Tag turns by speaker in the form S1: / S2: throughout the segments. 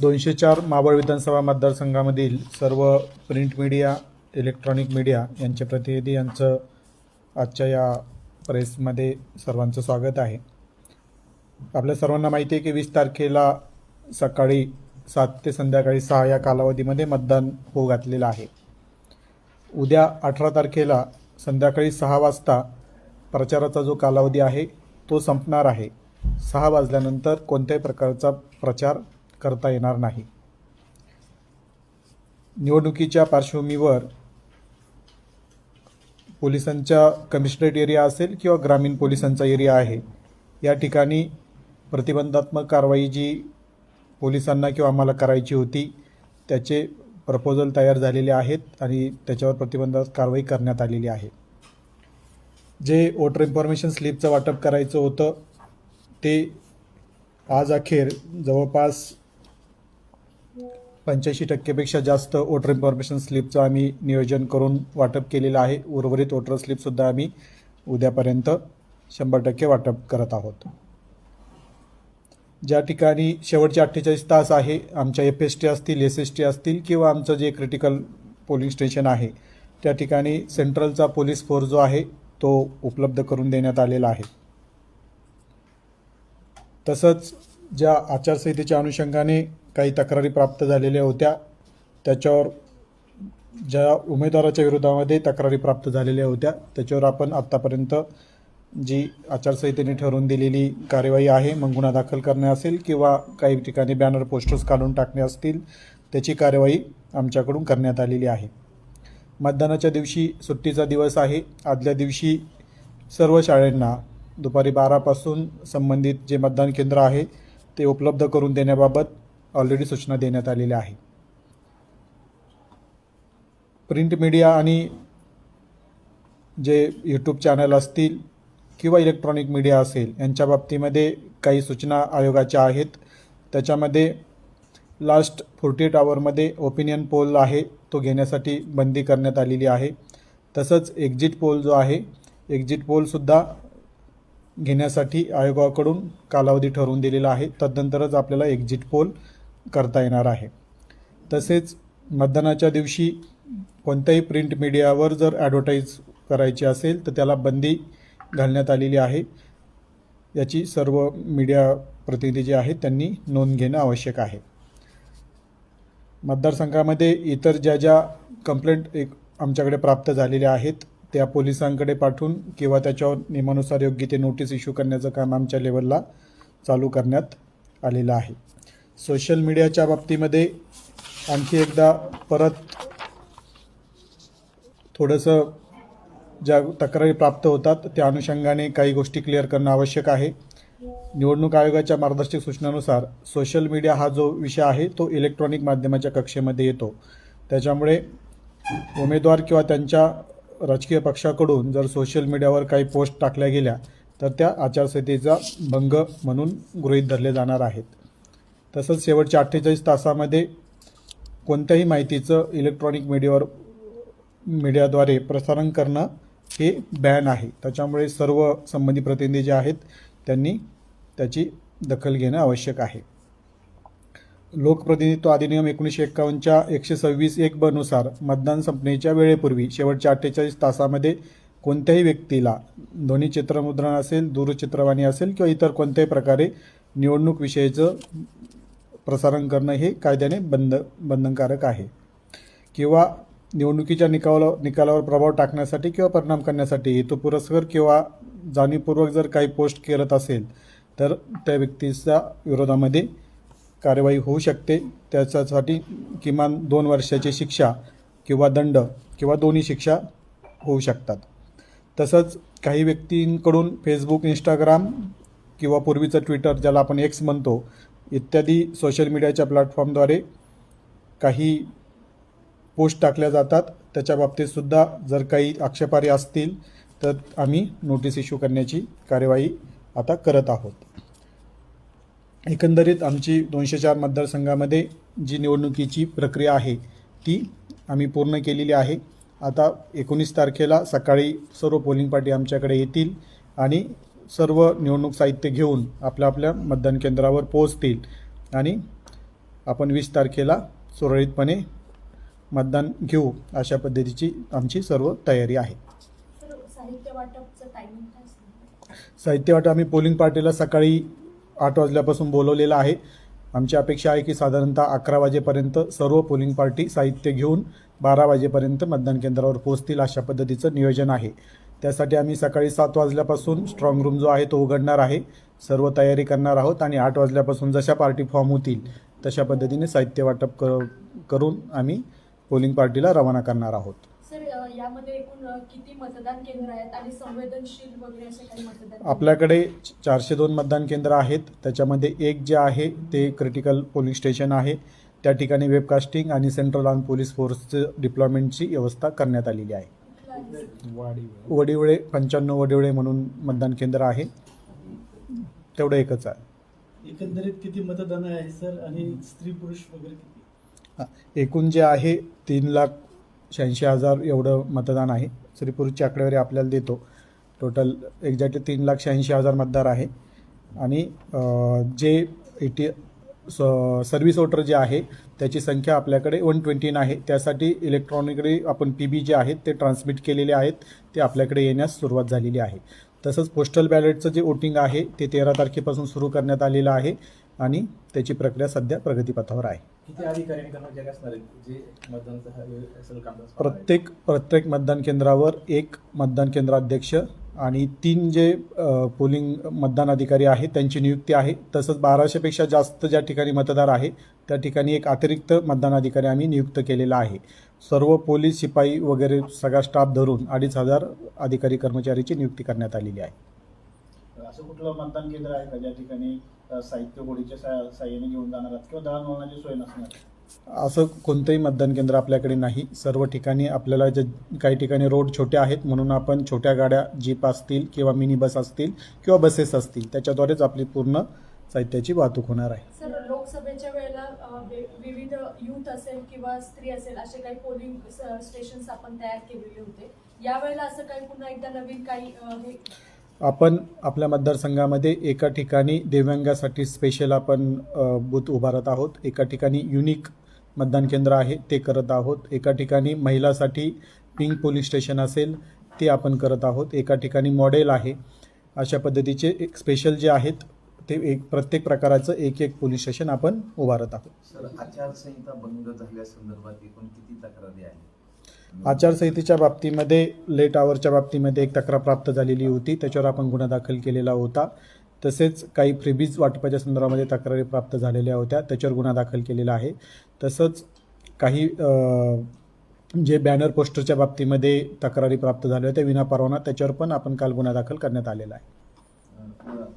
S1: दोनशे चार मावळ विधानसभा मतदारसंघामधील सर्व प्रिंट मीडिया इलेक्ट्रॉनिक मीडिया यांचे प्रतिनिधी यांचं आजच्या या प्रेसमध्ये सर्वांचं स्वागत आहे. आपल्या सर्वांना माहिती आहे की वीस तारखेला सकाळी सात ते संध्याकाळी सहा या कालावधीमध्ये मतदान होऊ घातलेलं आहे. उद्या अठरा तारखेला संध्याकाळी सहा वाजता प्रचाराचा जो कालावधी आहे तो संपणार आहे. सहा वाजल्यानंतर कोणत्याही प्रकारचा प्रचार करता येणार नाही. निवडणुकीच्या पार्श्वभूमीवर पोलिसांच्या कमिशनरेट एरिया असेल किंवा ग्रामीण पोलिसांचा एरिया आहे या ठिकाणी प्रतिबंधात्मक कारवाई जी पोलिसांना किंवा आम्हाला करायची होती त्याचे प्रपोजल तयार झालेले आहेत आणि त्याच्यावर प्रतिबंधात्मक कारवाई करण्यात आलेली आहे. जे वोटर इन्फॉर्मेशन स्लिपचं वाटप करायचं होतं ते आज अखेर जवळपास पंच्याऐंशी टक्केपेक्षा जास्त वोटर इन्फॉर्मेशन स्लिपचं आम्ही नियोजन करून वाटप केलेलं आहे. उर्वरित वोटर स्लिपसुद्धा आम्ही उद्यापर्यंत शंभर टक्के वाटप करत आहोत. ज्या ठिकाणी शेवटचे अठ्ठेचाळीस तास आहे आमच्या एफ एस टी असतील एस एस टी असतील किंवा आमचं जे क्रिटिकल पोलिंग स्टेशन आहे त्या ठिकाणी सेंट्रलचा पोलीस फोर्स जो आहे तो उपलब्ध करून देण्यात आलेला आहे. तसंच ज्या आचारसंहितेच्या अनुषंगाने काही तक्रारी प्राप्त झालेल्या होत्या. त्याच्यावर ज्या उमेदवाराच्या विरोधामध्ये तक्रारी प्राप्त झालेल्या होत्या. त्याच्यावर आपण आत्तापर्यंत जी आचारसंहितेने ठरवून दिलेली कार्यवाही आहे मग गुन्हा दाखल करणे असेल किंवा काही ठिकाणी बॅनर पोस्टर्स काढून टाकणे असतील त्याची कार्यवाही आमच्याकडून करण्यात आलेली आहे. मतदानाच्या दिवशी सुट्टीचा दिवस आहे. आदल्या दिवशी सर्व शाळांना दुपारी बारापासून संबंधित जे मतदान केंद्र आहे ते उपलब्ध करून देण्याबाबत ऑलरेडी सूचना देण्यात आलेल्या आहे. प्रिंट मीडिया आणि जे यूट्यूब चॅनल असतील किंवा इलेक्ट्रॉनिक मीडिया असेल यांच्या बाबतीमध्ये काही सूचना आयोगाच्या आहेत. त्याच्यामध्ये लास्ट फोर्टी एट आवरमध्ये ओपिनियन पोल आहे तो घेण्यासाठी बंदी करण्यात आलेली आहे. तसंच एक्झिट पोल जो आहे एक्झिट पोलसुद्धा घेण्यासाठी आयोगाकडून कालावधी ठरवून दिलेला आहे. तदनंतरच आपल्याला एक्झिट पोल करता येणार आहे. तसेच मतदानाच्या दिवशी कोणत्याही प्रिंट मीडियावर जर ॲडव्हर्टाईज करायची असेल तर त्याला बंदी घालण्यात आलेली आहे. याची सर्व मीडिया प्रतिनिधी जे आहेत त्यांनी नोंद घेणं आवश्यक आहे. मतदारसंघामध्ये इतर ज्या ज्या कंप्लेंट एक आमच्याकडे प्राप्त झालेल्या आहेत त्या पोलिसांकडे पाठवून किंवा त्याच्यावर नियमानुसार योग्य ते नोटीस इश्यू करण्याचं काम आमच्या लेवलला चालू करण्यात आलेलं आहे. सोशल मीडियाच्या बाबतीमध्ये आणखी एकदा परत थोडंसं ज्या तक्रारी प्राप्त होतात त्या अनुषंगाने काही गोष्टी क्लिअर करणं आवश्यक आहे. निवडणूक आयोगाच्या मार्गदर्शक सूचनानुसार सोशल मीडिया हा जो विषय आहे तो इलेक्ट्रॉनिक माध्यमाच्या कक्षेमध्ये येतो. त्याच्यामुळे उमेदवार किंवा त्यांच्या राजकीय पक्षाकडून जर सोशल मीडियावर काही पोस्ट टाकल्या गेल्या तर त्या आचारसंहितेचा भंग म्हणून गृहीत धरले जाणार आहेत. तसंच शेवटच्या अठ्ठेचाळीस तासामध्ये कोणत्याही माहितीचं इलेक्ट्रॉनिक मीडियावर मीडियाद्वारे प्रसारण करणं हे बॅन आहे. त्याच्यामुळे सर्व संबंधित प्रतिनिधी जे आहेत त्यांनी त्याची दखल घेणं आवश्यक आहे. लोकप्रतिनिधित्व अधिनियम एकोणीसशे एक्कावन्नच्या एकशे सव्वीस एक बनुसार मतदान संपण्याच्या वेळेपूर्वी शेवटच्या अठ्ठेचाळीस तासामध्ये कोणत्याही व्यक्तीला ध्वनी चित्रमुद्रण असेल दूरचित्रवाणी असेल किंवा इतर कोणत्याही प्रकारे निवडणूक विषयीचं प्रसारण करणं हे कायद्याने बंद बंधनकारक आहे. किंवा निवडणुकीच्या निकाला निकालावर प्रभाव टाकण्यासाठी किंवा परिणाम करण्यासाठी हेतुपुरस्कर किंवा जाणीवपूर्वक जर काही पोस्ट करत असेल तर त्या व्यक्तीच्या विरोधामध्ये कार्यवाही होऊ शकते. त्याच्यासाठी किमान दोन वर्षाची शिक्षा किंवा दंड किंवा दोन्ही शिक्षा होऊ शकतात. तसंच काही व्यक्तींकडून फेसबुक इंस्टाग्राम किंवा पूर्वीचं ट्विटर ज्याला आपण एक्स म्हणतो इत्यादी सोशल मीडियाच्या प्लॅटफॉर्मद्वारे काही पोस्ट टाकल्या जातात. त्याच्या बाबतीतसुद्धा जर काही आक्षेपार्ह असतील तर आम्ही नोटीस इश्यू करण्याची कार्यवाही आता करत आहोत. एकंदरीत आमची दोनशे चार मतदारसंघामध्ये जी निवडणुकीची प्रक्रिया आहे ती आम्ही पूर्ण केलेली आहे. आता एकोणीस तारखेला सकाळी सर्व पोलिंग पार्टी आमच्याकडे येतील आणि सर्व निवडणूक साहित्य घेऊन आपल्या आपल्या मतदान केंद्रावर पोहोचतील आणि आपण वीस तारखेला सुरळीतपणे मतदान घेऊ अशा पद्धतीची आमची सर्व तयारी आहे.
S2: साहित्य
S1: वाटप आम्ही पोलिंग पार्टीला सकाळी आठ वाजल्यापासून बोलवलेलं आहे. आमची अपेक्षा आहे की साधारणतः अकरा वाजेपर्यंत सर्व पोलिंग पार्टी साहित्य घेऊन बारा वाजेपर्यंत मतदान केंद्रावर पोहोचतील अशा पद्धतीचं नियोजन आहे. त्यासाठी आम्ही सकाळी सात वाजल्यापासून स्ट्रॉंग रूम जो आहे तो उघडणार आहे सर्व तयारी करणार आहोत आणि आठ वाजल्यापासून जशा पार्टी फॉर्म होतील तशा पद्धतीने साहित्य वाटप कर करून आम्ही पोलिंग पार्टीला रवाना करणार आहोत
S2: सर यामध्ये एकूण किती मतदान केंद्र आहेत आणि संवेदनशील वगैरे असे काही मतदान?
S1: आपल्याकडे चारशे दोन मतदान केंद्र आहेत त्याच्यामध्ये एक जे आहे ते क्रिटिकल पोलिंग स्टेशन आहे त्या ठिकाणी वेबकास्टिंग आणि सेंट्रल आर्म पोलीस फोर्सचं डिप्लॉयमेंटची व्यवस्था करण्यात आलेली आहे? वडिवळे. पंच्याण्णव वडिवळे म्हणून मतदान केंद्र आहे. तेवढं एकच आहे.
S3: एकंदरीत किती मतदान आहे सर? आणि स्त्री पुरुष वगैरे किती?
S1: एकूण जे आहे तीन लाख शहाऐंशी हजार एवढं मतदान आहे. स्त्री पुरुषची आकडेवारी आपल्याला देतो. टोटल एक्झॅक्टली तीन लाख शहाऐंशी हजार मतदार आहे. आणि जे एटी सर्व्हिस वोटर जे आहे त्याची संख्या आपल्याकडे वन ट्वेंटीन आहे. त्यासाठी इलेक्ट्रॉनिकली आपण पी बी जे आहेत ते ट्रान्समिट केलेले आहेत. ते आपल्याकडे येण्यास सुरुवात झालेली आहे. तसंच पोस्टल बॅलेटचं जे वोटिंग आहे ते तेरा तारखेपासून सुरू करण्यात आलेलं आहे आणि त्याची प्रक्रिया सध्या प्रगतीपथावर आहे? प्रत्येक प्रत्येक मतदान केंद्रावर एक मतदान केंद्राध्यक्ष आणि तीन जे पोलिंग मतदान अधिकारी आहेत त्यांची नियुक्ती आहे. तसंच बाराशेपेक्षा जास्त ज्या ठिकाणी मतदार आहे त्या ठिकाणी एक अतिरिक्त मतदान अधिकारी आम्ही नियुक्त केलेला आहे. सर्व पोलीस शिपाई वगैरे सगळा स्टाफ धरून अडीच हजार अधिकारी कर्मचारीची नियुक्ती करण्यात आलेली आहे.
S4: असं कुठलं मतदान केंद्र आहे का ज्या ठिकाणी साहित्य गोडीच्या साह्याने घेऊन जाणार आहात? किंवा दळणवळणाची सोय नसणार?
S1: असं कोणतंही मतदान केंद्र आपल्याकडे नाही. सर्व ठिकाणी आपल्याला जे काही ठिकाणी रोड छोट्या आहेत म्हणून आपण छोट्या गाड्या जीप असतील किंवा मिनी बस असतील किंवा बसेस असतील त्याच्याद्वारेच आपली पूर्ण साहित्याची वाहतूक होणार आहे.
S2: सर लोकसभेच्या वेळेला विविध यूथ असेल किंवा स्त्री असेल असे काही पोलिंग स्टेशन आपण तयार केलेले होते. यावेळेला असं काही पुन्हा एकदा नवीन काही
S1: आपण आपल्या मतदारसंघामध्ये एका ठिकाणी दिव्यांगासाठी स्पेशल आपण बूथ उभारत आहोत. एका ठिकाणी युनिक मतदान केंद्र आहे ते करत आहोत. एका ठिकाणी महिलासाठी पिंक पोलीस स्टेशन असेल ते आपण करत आहोत. एका ठिकाणी मॉडेल आहे. अशा पद्धतीचे एक स्पेशल जे आहेत ते एक प्रत्येक प्रकाराचं एक एक पोलीस स्टेशन आपण उभारत आहोत.
S5: सर आचारसंहिता भंग झाल्यासंदर्भात एकूण किती तक्रारी आहेत?
S1: आचारसंहितेच्या बाबतीमध्ये लेट आवरच्या बाबतीमध्ये एक तक्रार प्राप्त झालेली होती. त्याच्यावर आपण गुन्हा दाखल केलेला होता. तसेच काही फ्रीबीज वाटपाच्या संदर्भामध्ये तक्रारी प्राप्त झालेल्या होत्या. त्याच्यावर गुन्हा दाखल केलेला आहे. तसंच काही जे बॅनर पोस्टरच्या बाबतीमध्ये तक्रारी प्राप्त झाल्या होत्या विना परवाना त्याच्यावर पण आपण काल गुन्हा दाखल करण्यात आलेला आहे.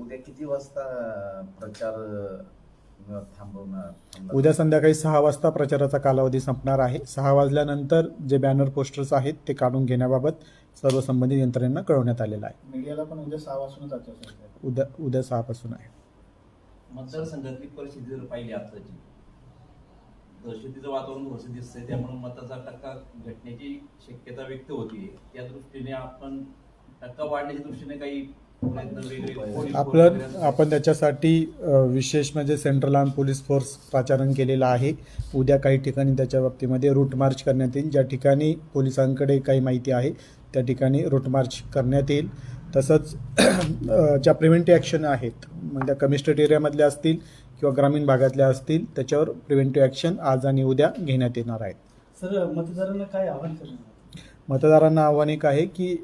S5: उद्या किती वाजता प्रचार थांबवणार?
S1: उद्या संध्याकाळी सहा वाजता प्रचाराचा कालावधी संपणार आहे सहा वाजल्यानंतर जे बॅनर पोस्टर्स आहेत ते काढून घेण्याबाबत सर्व संबंधित यंत्रणेंना कळवण्यात आलेलं आहे
S4: मीडियाला पण उद्या सहा आहे.
S1: उद्या उद्या सहापासून आहे
S6: मतदारसंघातली परिस्थिती जर पाहिली आताची दहशतीचं वातावरण थोडंसं दिसतंय त्यामुळे मताचा टक्का घटण्याची शक्यता व्यक्त होती त्या दृष्टीने आपण टक्का वाढण्याच्या दृष्टीने काही
S1: आपलं आपण त्याच्यासाठी विशेष म्हणजे सेंट्रल आर्म पोलीस फोर्स प्राचारण केलेलं आहे. उद्या काही ठिकाणी त्याच्या बाबतीमध्ये रूट मार्च करण्यात येईल. ज्या ठिकाणी पोलिसांकडे काही माहिती आहे त्या ठिकाणी रूट मार्च करण्यात येईल. तसंच ज्या प्रिव्हेंटिव्ह ॲक्शन आहेत म्हणजे कमिस्ट्रेट एरियामधल्या असतील किंवा ग्रामीण भागातल्या असतील त्याच्यावर प्रिव्हेंटिव्ह ॲक्शन आज आणि उद्या घेण्यात येणार आहेत.
S3: सर मतदारांना काय आव्हान करणार?
S1: मतदारांना आव्हान एक आहे की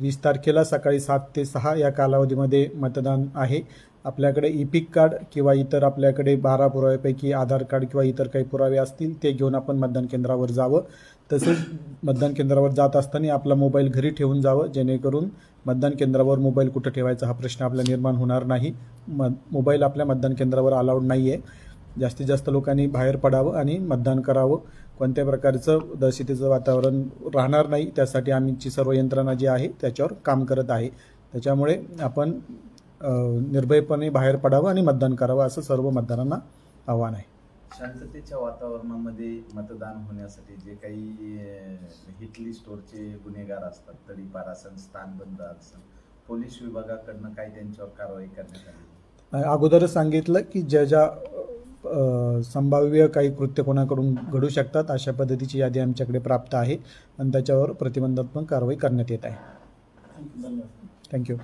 S1: वीस तारखेला सकाळी सात ते सहा या कालावधीमध्ये मतदान आहे. आपल्याकडे ई पिक कार्ड किंवा इतर आपल्याकडे बारा पुराव्यापैकी आधार कार्ड किंवा इतर काही पुरावे असतील ते घेऊन आपण मतदान केंद्रावर जावं. तसेच मतदान केंद्रावर जात असताना आपला मोबाईल घरी ठेवून जावं जेणेकरून मतदान केंद्रावर मोबाईल कुठं ठेवायचा हा प्रश्न आपला निर्माण होणार नाही. म मोबाईल आपल्या मतदान केंद्रावर अलाउड नाही आहे जास्तीत जास्त लोकांनी बाहेर पडावं आणि मतदान करावं. कोणत्या प्रकारचं दहशतीचं वातावरण राहणार नाही त्यासाठी आमची सर्व यंत्रणा जी आहे त्याच्यावर काम करत आहे. त्याच्यामुळे आपण निर्भयपणे बाहेर पडावं आणि मतदान करावं असं सर्व मतदारांना आव्हान आहे.
S5: शांततेच्या वातावरणामध्ये मतदान होण्यासाठी जे काही हिटली स्टोअरचे गुन्हेगार असतात तडीपार असन स्थानबंद असन पोलीस विभागाकडनं काय त्यांच्यावर कारवाई करण्यात आली?
S1: अगोदरच सांगितलं की ज्या ज्या संभाव्य काही कृत्य कोणाकडून घडू शकतात अशा पद्धतीची यादी आमच्याकडे प्राप्त आहे. आणि त्याच्यावर प्रतिबंधात्मक कारवाई करण्यात येत आहे. थँक्यू